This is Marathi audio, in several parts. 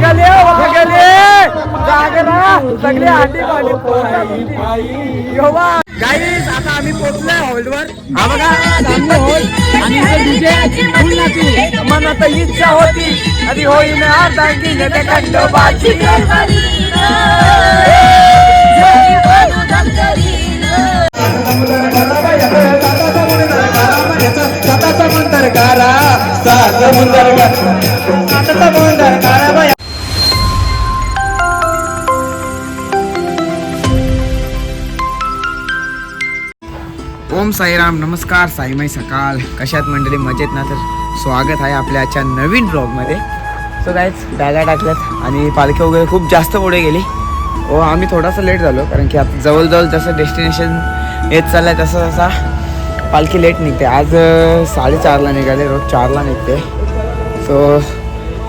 जागले वागले. जागरा सगळे आंडी गाईस आता आम्ही पोहोचलोय हॉलवर. हा बघा सामने हॉल. आणि इथे डीजे फुल नाचू. मनात इच्छा होती. आधी होईन अर्धांगी न समुंदर कारा समुंदर समुंदर ओम साईराम नमस्कार साईमाई सकाळ. कशात मंडळी? मजेत ना? तर स्वागत आहे आपल्या आजच्या नवीन ब्लॉगमध्ये. सो कायच बॅगा टाकल्यात आणि पालखी वगैरे खूप जास्त पुढे गेली. व आम्ही थोडासा लेट झालो कारण की आता जवळजवळ जसं डेस्टिनेशन येत चाललं आहे तसं तसा पालखी लेट निघते. आज साडेचारला निघाले रोज चारला निघते. सो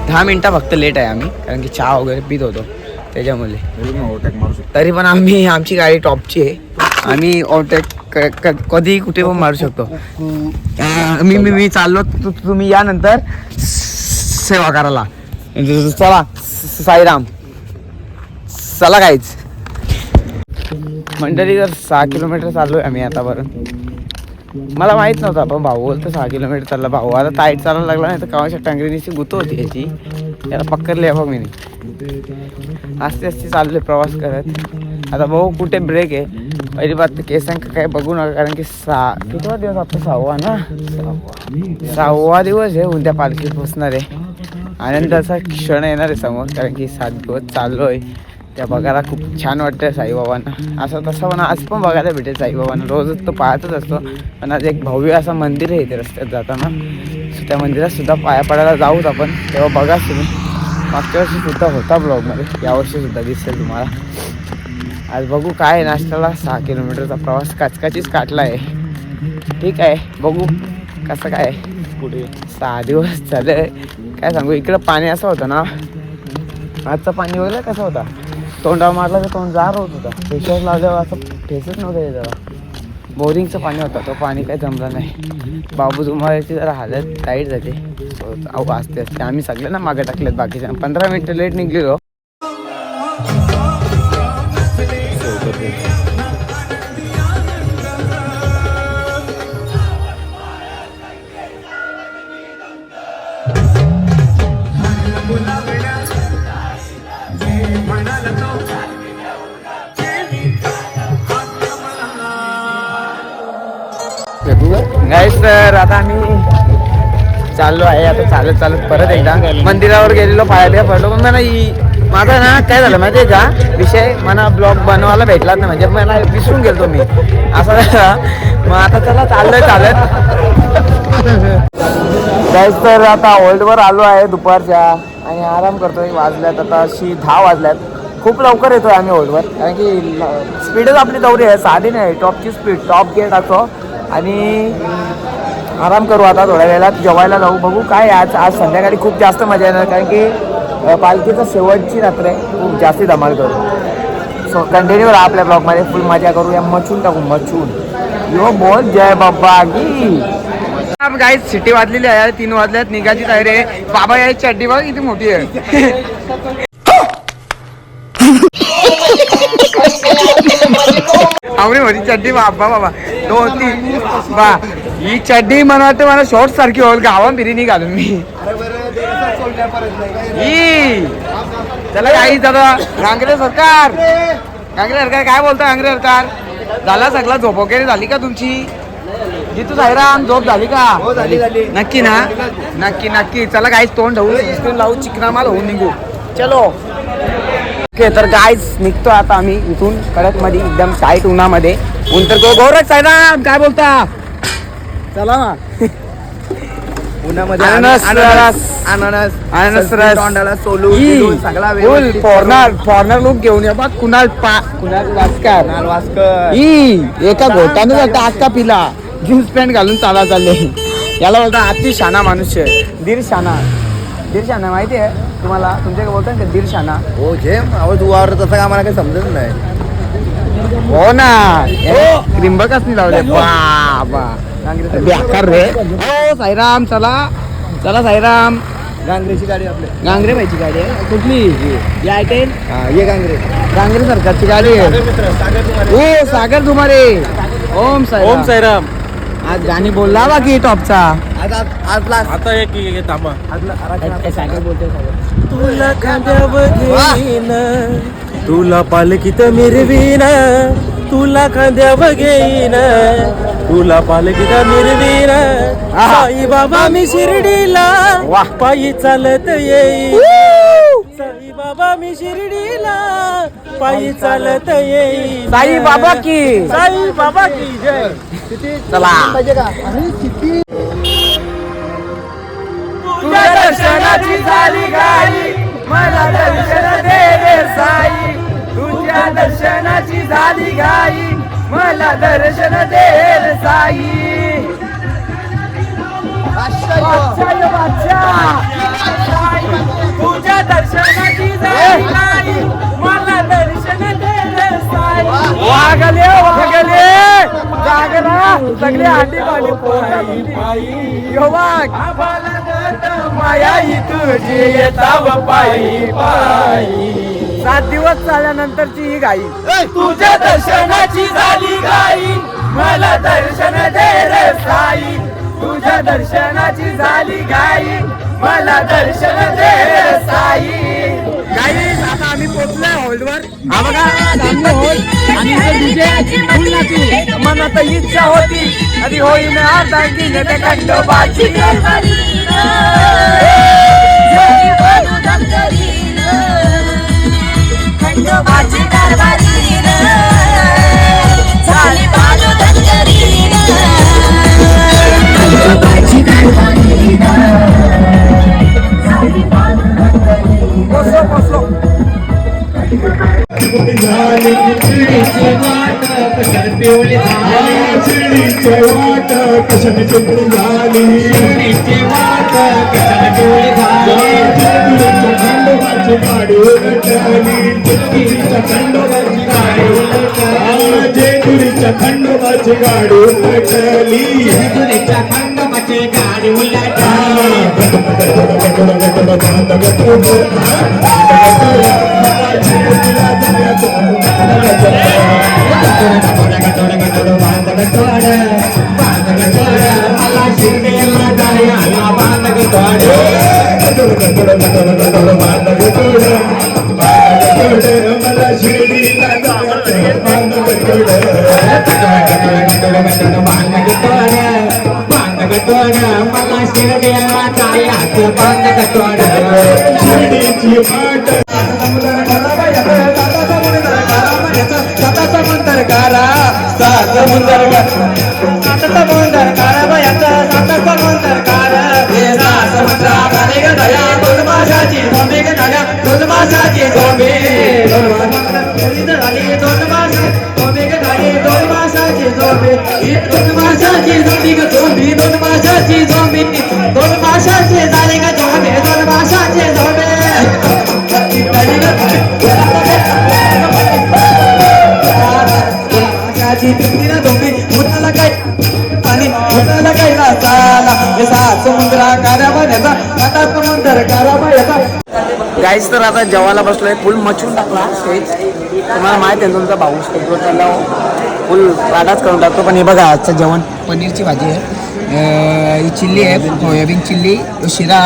दहा मिनटं फक्त लेट आहे आम्ही कारण की चहा वगैरे पित होतो. त्याच्यामुळे. तरी पण आम्ही आमची गाडी टॉपची आहे. आम्ही ओव्हरटेक क- क- कधी कुठे पण मारू शकतो. मी मी मी चाललो तु- तुम्ही यानंतर सेवा करायला. चला साईराम. चला काहीच मंडळी जर सहा किलोमीटर चाललोय आम्ही आतापर्यंत. मला माहीत नव्हतं आपण भाऊ बोलतो सहा किलोमीटर चालला भाऊ. आता टाईट चालायला लागला नाही तर कावाच्या टांगरीची गुत होती याची. याला पकडली आहे बघ मी आस्ते आस्ते चाललोय प्रवास करत. आता भाऊ कुठे ब्रेक आहे? पहिली बात तर केसांक काय बघू नका कारण की सहा कितवा दिवस आपला सहावा ना? सहावा. सहावा दिवस आहे उद्या पालखी पोचणार आहे. आनंदाचा क्षण येणार आहे समोर कारण की सात दिवस चाललोय त्या बघायला खूप छान वाटतं साईबाबांना. असं तसं पण आज पण बघायला भेटेल साईबाबांना. रोजच तो पाहतच असतो. पण आज एक भव्य असं मंदिर आहे इथे रस्त्यात जाताना. त्या मंदिरात सुद्धा पाया पडायला जाऊच आपण. तेव्हा बघा तुम्ही. मागच्या वर्षी सुद्धा होता ब्लॉगमध्ये यावर्षी सुद्धा दिसेल तुम्हाला. आज बघू काय आहे नाश्त्याला सहा किलोमीटरचा प्रवास काचकाचीच काटला आहे ठीक आहे बघू कसं काय. पुढे सहा दिवस झाले. काय सांगू इकडं पाणी असं होतं ना. आजचं पाणी वगैरे कसं होता? तोंडावर मारला तर तोंड जार होत होता. फेशवर लावल्यावर असं फेसच नव्हतं येत जरा. बोरिंगचं पाणी होतं. तो पाणी काही जमलं नाही. बाबू तुम्हाची जरा हालत टाईट जाते अहो असते असते आम्ही सगळ्यांना मागे टाकलेत बाकीच्या. पंधरा मिनटं लेट निघलेलो. तर आता आम्ही चाललो आहे आता चालत चालत परत एकदा. मंदिरावर गेलेलो पाया पडलो. पण मला ही- माझा ना काय झालं माहिती आहे का? विषय मला ब्लॉग बनवायला भेटला नाही म्हणजे मला विसरून गेलो मी. असं मग आता चला चाललोय चालत. काहीच तर आता ओल्डवर आलो आहे दुपारच्या. आणि आराम करतोय वाजल्यात आता अशी दहा वाजल्यात. खूप लवकर येतोय आम्ही ओल्डवर कारण की स्पीडच आपली दौरी आहे साधी नाही टॉपची स्पीड टॉप गेट असो. आणि आराम करू आता थोड्या वेळात. जेवायला जाऊ बघू काय आज. आज संध्याकाळी खूप जास्त मजा येणार कारण की पालखीचं शेवटची रात्र आहे. खूप जास्ती धमाल करू. सो कंटिन्यू राहा आपल्या ब्लॉगमध्ये फुल मजा करू. या मचून टाकू मचून यो बोल जय बाबा की. गाईज सिटी वाजलेली आहे. तीन वाजल्यात. निघायची तयारी आहे. बाबा याची चड्डी बघ किती मोठी आहे. आवडी मोठी चड्डी बाबा बाबा. दोन तीन. बा. ही चड्डी मला वाटतं मला शॉर्ट सारखी होईल गावा बिर्याणी घालून मी ही चला काही दादा गांगरे सरकार गांगरे सरकार काय बोलतो गांगरे सरकार झाला सगळा झोप वगैरे झाली का तुमची जितू साईराम झोप झाली का नक्की ना नक्की नक्की चला काहीच तोंड ठेवू लावू चिकना माल होऊन निघू चलो ओके तर गायज निघतो आता आम्ही इथून कडकमध्ये एकदम टाईट उन्हामध्ये ऊन तर गौरव साईराम काय बोलता चला ना. उन्हामध्ये अननस रस. अननस अननस रस. तोंडाला सोलू ई, बिलू सगळा फुल व्यवस्थित फॉरनर फॉरनर लुक घेऊन ये बघ कुणाल पा कुणाल वास्कर. ई एका घोटाने जाता पिला जीन्स पॅन्ट घालून चाला चालले. याला बोलता अति शाना मनुष्य. दीर शाना. दीर शाना माहिती आहे तुम्हाला? तुमच्याकडे बोलता ना दीर शाना. हो झेम अहो तू वावर तसं आम्हाला काही समजत नाही. हो ना. त्रिंबकच नाही लावले. बाबा. बेकार रे. हो साईराम चला. चला साईराम. गांगरेची गाडी आपली. गांगरे भाईची गाडी आहे. कुठली? या आय टेन हा ये गांगरे. गांगरे सरकारची गाडी आहे. सागर ओ सागर तुम्हारे ओम साई ओम साईराम. आज गाणी बोलला बाकी टॉपचा. आज आज आज लास्ट आता एक एक थांबा. सागर बोलतोय सागर? तुला खांद्यावर घेईन. तुला पालखीत मिरवीन तुला खांद्यावर घेईन तुला पालखीत मिरवीन साई बाबा मी शिर्डीला. पायी चालत येईन. साई बाबा मी शिर्डीला पायी चालत येईन. साई बाबा की साई बाबा की जय. चला. पाहिजे का? अरे किती तुझ्या दर्शनाची झाली गाई मला दर्शन दे साई. तुझ्या दर्शनाची झाली गाई मला दर्शन दे रे साई. तुझ्या दर्शनाची झाली गाई मला दर्शन दे रे साई. वागले वागले. जागरा सगळे आंडी पाणी यो वाघ. माया ही तुझी येताव पायी पायी. सात दिवस चालल्यानंतरची ही गाई तुझ्या दर्शनाची झाली गाई मला दर्शन दे रे साई. तुझ्या दर्शनाची झाली गाई मला दर्शन दे रे साई. गाई आता आम्ही पोहोचलोय हॉलवर. हा बघा सामने हॉल. आणि मनात इच्छा होती. कधी होईन अर्धा घेणे ते खंडोबाची खंडोबाची दरबारी झाली बाजू खंडोबाची झाली बाजू बसलो बसलो. शिडीचे वाट कशाने चुकून झाली? वाट कशाने खंडोबाची गाडी उलटली जेजुरीच्या खंडोबाची गाडी मला शिर्डीला जायचं शिर्डीची वाट समुंदर कारा सात समुंदर सात समुंदर कारा बायाचा सात समुंदर कारा वेदा समुद्रा काले ग दया दोन माशाची झोंबे ग झाल्या दोन माशाची झोंबे दोन माशाची झाली दोन माशा झोंबे आकाशाची भिंतीला धोबी मुलाला काय? आणि मुलाला काय चाला जसा समुद्रा काराबाऱ्याचा आता समुद्र काराबाऱ्याचा गाईस तर आता जेवायला बसलोय. फुल मचून टाकला. स्टेज तुम्हाला माहीत आहे तुमचा भाऊ स्टेजवर चालला हो. फुल राडाच करून टाकतो. पण हे बघा आजचं जेवण. पनीरची भाजी आहे. ही चिल्ली आहे. सोयाबीन चिल्ली शिरा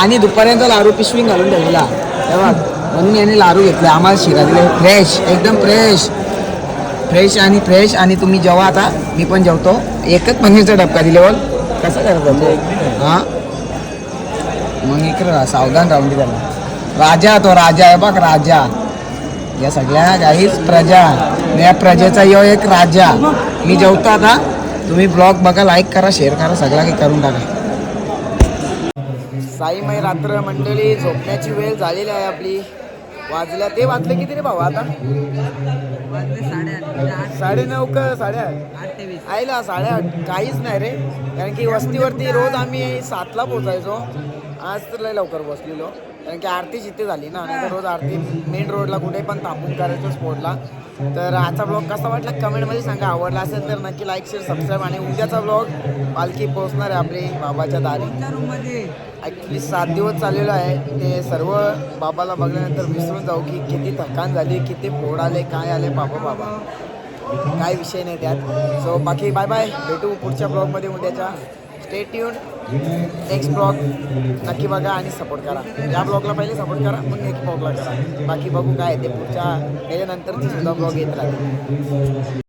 आणि दुपारपर्यंत लारू पिशवी घालून ठेवलेला. तेव्हा म्हणून याने लारू घेतला. आम्हाला शिरा दिले. फ्रेश एकदम फ्रेश फ्रेश आणि फ्रेश आणि तुम्ही जेव्हा आता मी पण जेवतो. एकच पनीरचा डबका दिल्यावर कसं करायचं तो? हां? मग इकडे सावधान राहून दे त्याला. राजा तो राजा आहे बघ राजा. या सगळ्या काहीच प्रजा. या प्रजेचा यो एक राजा. मी जेवतो आता. तुम्ही ब्लॉग बघा लाईक करा शेअर करा सगळा काही करून टाका. साईमय रात्र मंडळी झोपण्याची वेळ झालेली आहे आपली. वाजल्या ते वाजले किती रे भाऊ आता? साडे नऊ का साडेआठ? आईला साडेआठ. काहीच नाही रे. कारण की वस्तीवरती रोज आम्ही सातला पोचायचो आज तर लय लवकर बसलेलो. कारण की आरती जिथे झाली ना नाही रोज आरती. मेन रोडला कुठे पण थांबून करायचं स्पोर्टला तर आजचा ब्लॉग कसा वाटला? कमेंटमध्ये सांगा. आवडला असेल तर नक्की लाईक शेअर सबस्क्राईब आणि उद्याचा ब्लॉग पालखी पोहोचणार आहे आपली बाबाच्या दारी. ॲक्च्युली सात दिवस चाललेलं आहे. ते सर्व बाबाला बघल्यानंतर विसरून जाऊ की किती थकान झाली किती फोड आले काय आले बाबा बाबा. काय विषय नाही त्यात. सो बाकी बाय बाय भेटू पुढच्या ब्लॉगमध्ये उद्याच्या. स्टे ट्यून नेक्स्ट ब्लॉग नक्की बघा आणि सपोर्ट करा. या ब्लॉगला पहिले सपोर्ट करा मग नेक्स्ट ब्लॉगला करा. बाकी बघू काय ते पुढच्या त्याच्यानंतर सुद्धा ब्लॉग येत राहते